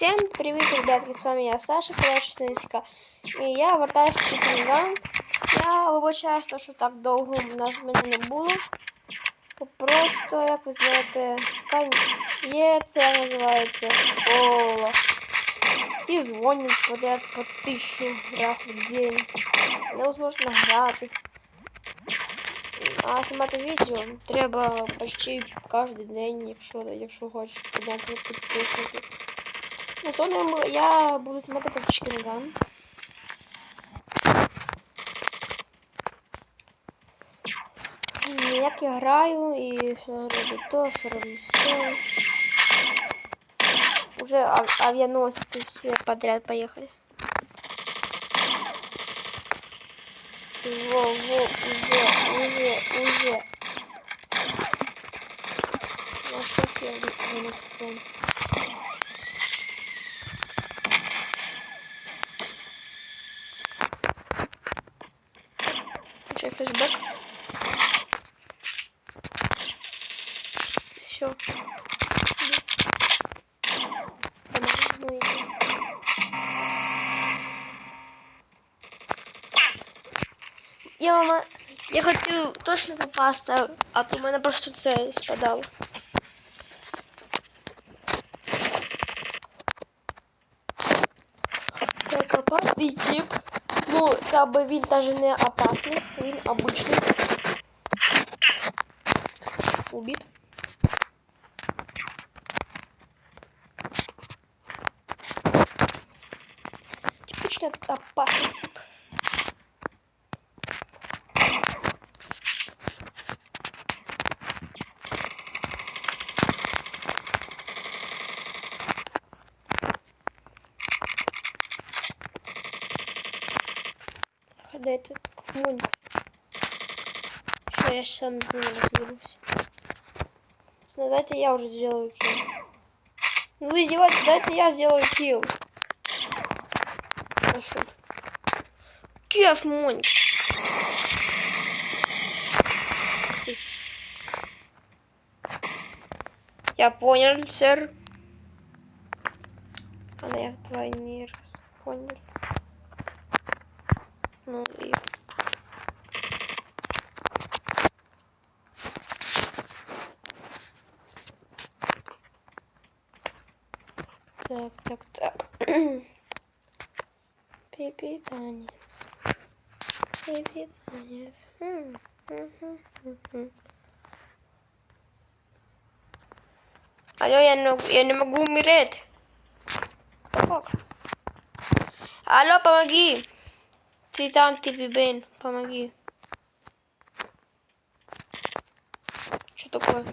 Всем привет, ребятки, с вами я, Саша, Флешницька. І я вертаюсь в Чикінган. Я вибачаюсь, то, що так довго в нас мене не було. Просто, ви знаєте, кань... є це називається школа. Всі дзвонять подряд по тисячу раз в день. Невозможно грати. А знімати відео треба почти кожен день, якщо, якщо хочеш підняти підписників. Ну, то я буду знімати про Чикінган. Як я граю і що роблю то, що роблю все. Уже ав авианосцы все подряд поехали. Во, во, уже, уже, уже. Ну, что я авианосцы. Включай флешбэк. Все. Я мама, я хотів точно попасти, а то в мене просто це спадало. Так, опасний тип. Как бы він даже не опасний, він обычный. Убит. Типичный опасный тип. Когда это кумонь? Что я сам с ним разберусь. Ну, Давайте я уже сделаю килл. Ну вы издеваетесь, давайте я сделаю килл. Хорошо. Кеф, Моник. Я понял, сэр. Она я вдвойне раз понял. Ну и... Так, так, так. Пипи танец. Пипи танец. М, мгм, мгм. Алло, я не, я не могу умереть. Как? Алло, помоги. Ты там, ты Бен, помоги. Что такое?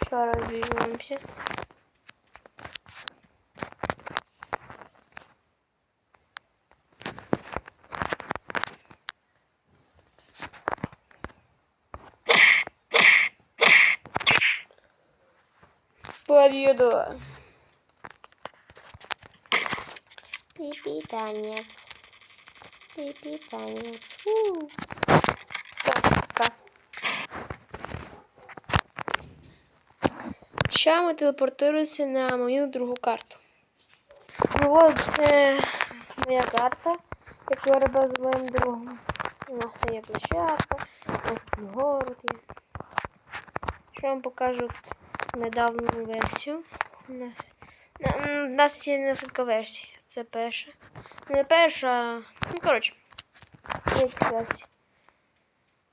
Сейчас разберемся. Победа. Пипи танец. Пипи танец. Так, так. Ще ми телепортуємося на мою другу карту. Ну от це моя карта, яку я робив з моїм другом. У нас там є площадка, у нас тут город є. Що вам покажу недавню версію. У нас, на- у нас є несколько версій. Це перша. Не перша, ну коротше.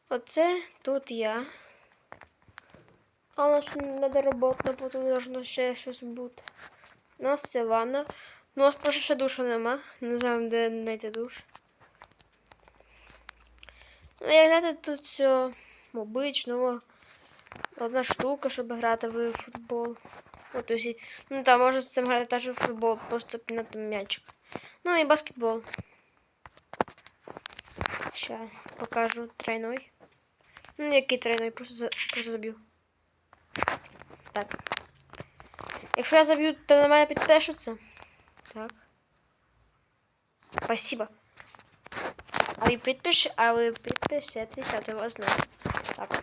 Оце тут я. А у нас ще недороботно, бо тут должно ще щось бути. У нас це ванна. У нас просто ще душа нема. Не знаю, де знайти душ. Ну, як знаєте, тут все обично. Одна штука, щоб грати в футбол. От усі. Ну там можна з цим грати теж в футбол, просто на там м'ячик. Ну і баскетбол. Ще покажу тройной. Ну, який тройной, просто, за- просто заб'ю. Так. Якщо я заб'ю, то на мене підпишуться. Так. Спасибо. А ви підпиш... а ви підпишетеся, то вас знаю. Так.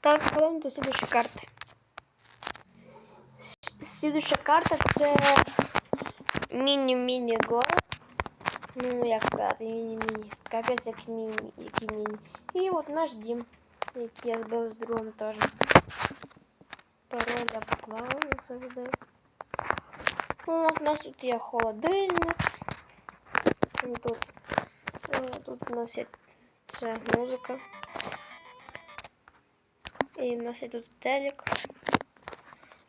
Так, переходимо до слідчої карти. С- слідуща карта це міні-міні город. Ну, як сказати, міні-міні. Капець як міні, які міні. І от наш дім, який я збив з другом теж. Пароль я поклав, як завжди. От, у нас тут є холодильник. І тут, е, тут у нас є це музика. І у нас є тут телек.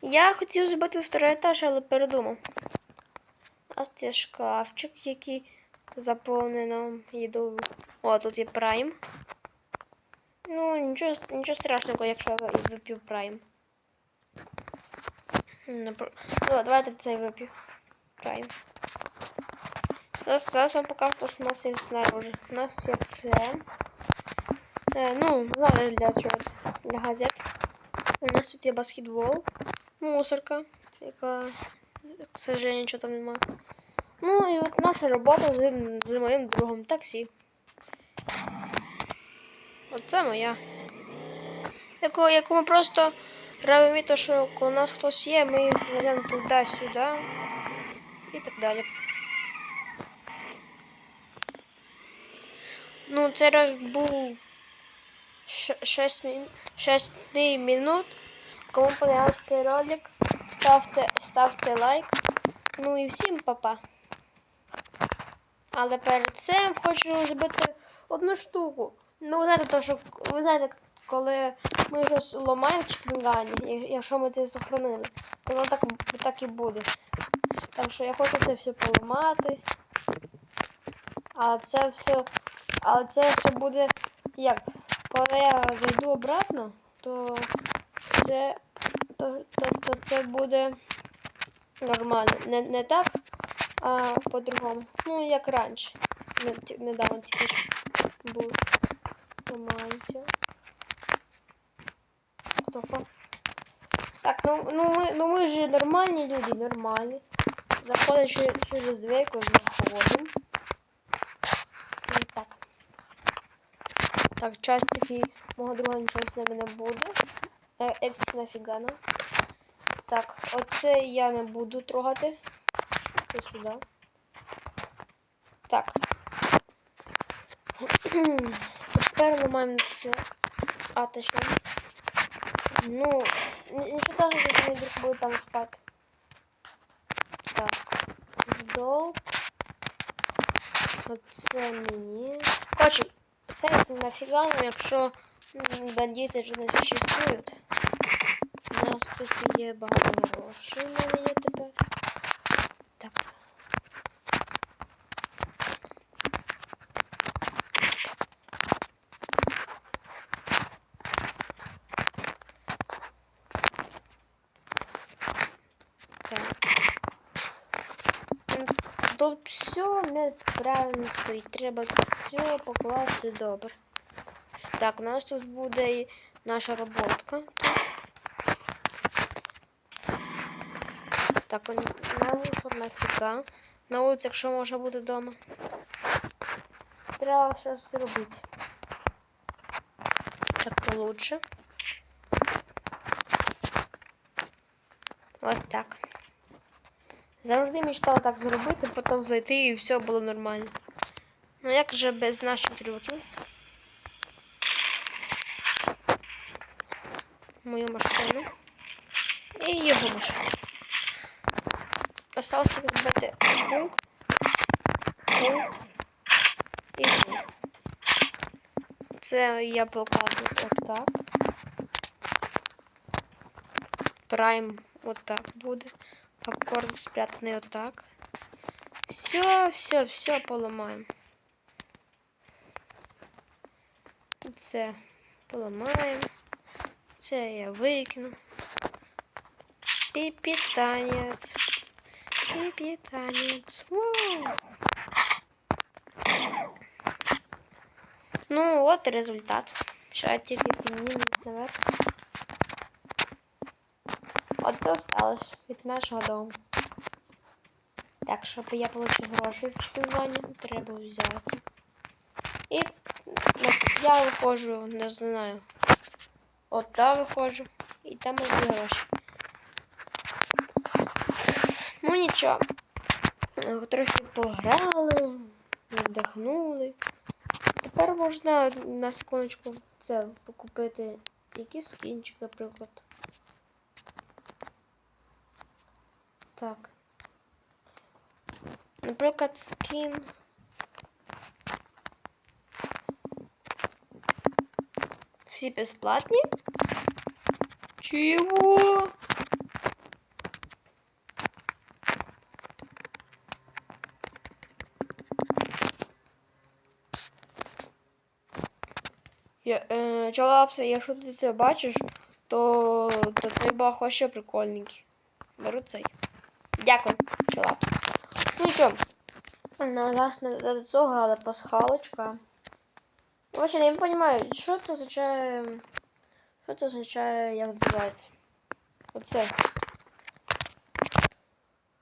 Я хотів зробити второй етаж, але передумав. А є шкафчик, який заповнено їдою. О, тут є прайм. Ну, нічого, нічого страшного, якщо я вип'ю прайм. Напр- Ну, давайте цей вип'ю. Прайм. Зараз, вам покажу, що у нас є снаружи. У нас є це. Е, ну, знали для чого це. Для газет. У нас тут є баскетбол, мусорка, яка, к сожалению, нічого там немає. Ну і от наша робота з, з моїм другом таксі. Оце моя. Яку, яку ми просто робимо те, що у нас хтось є, ми їх веземо туди-сюди і так далі. Ну, це був 6 мін... 6 минут. Кому понравився цей ролик, ставте, ставте лайк. Ну і всім па-па. Але перед цим хочу зробити одну штуку. Ну, ви знаєте, то, що ви знаєте, коли ми щось ламаємо в чекінгані, якщо ми це сохранили, то воно так, так і буде. Так що я хочу це все поламати. Але це все. Але це все буде як? Коли я зайду обратно, то це. То, то, то це буде нормально. Не, не так, а по-другому. Ну, як раніше. Недавно тільки був. Ламається. Так, ну, ну, ми, ну ми ж нормальні люди, нормальні. Заходимо через, двійку, заходимо. Так. Так, час такий мого друга нічого з ними не буде. Екс нафіга нам. Так, оце я не буду трогати. Це сюди. Так. Тепер ми маємо це. А, точно. Ну, ні- нічого страшного, що мій друг буде там спати. Так. Вдол. Оце мені. Короче, сейф нафіга нам, якщо бандити вже не существують. У нас тут є багато грошей, тепер. Так. Тут все неправильно стоїть. Треба все покласти добре. Так, у нас тут буде і наша роботка. Так, на мусор нафіга. На вулиці, якщо можна бути вдома. Треба щось зробити. Так получше. Ось так. Завжди мечтала так зробити, потім зайти і все було нормально. Ну як же без наших трюків? Мою машину. І його машину. Осталось тільки зробити пункт. Пункт. І пункт. Це я покладу отак. Прайм отак буде. Попкорн спрятаний отак. Все, все, все поламаємо. Це поламаємо. Це я викину. Піпітанець. Піпітанець. Ну, от і результат. Ще тільки піднімемось наверх. Оце осталось від нашого дому. Так, щоб я отримав гроші в чекуванні, треба взяти. І ну, я виходжу, не знаю. От та виходжу. І там мої гроші. що, е, трохи пограли, віддихнули. Тепер можна на секундочку це покупити якийсь скінчик, наприклад. Так. Наприклад, скін. Всі безплатні? Чого? Я, е, Чолапсе, якщо ти це бачиш, то, то баг вообще прикольненький. Беру цей. Дякую, Чолапсе. Ну що, на нас не до цього, але пасхалочка. Вообще, я не розумію, що це означає. Що це означає, як називається? Оце.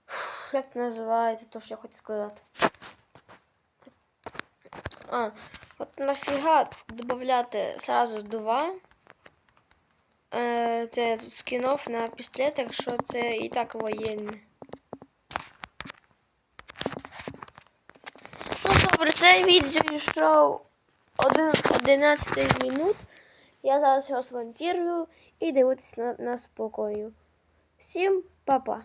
Фух, Як це називається, то що я хотів сказати. А, от нафіга додати сразу два. Е, це скінов на пістолет, якщо це і так воєнне. Ну це відео йшов 11 минут. Я зараз його смонтирую і дивитися на, на спокою. Всім па-па.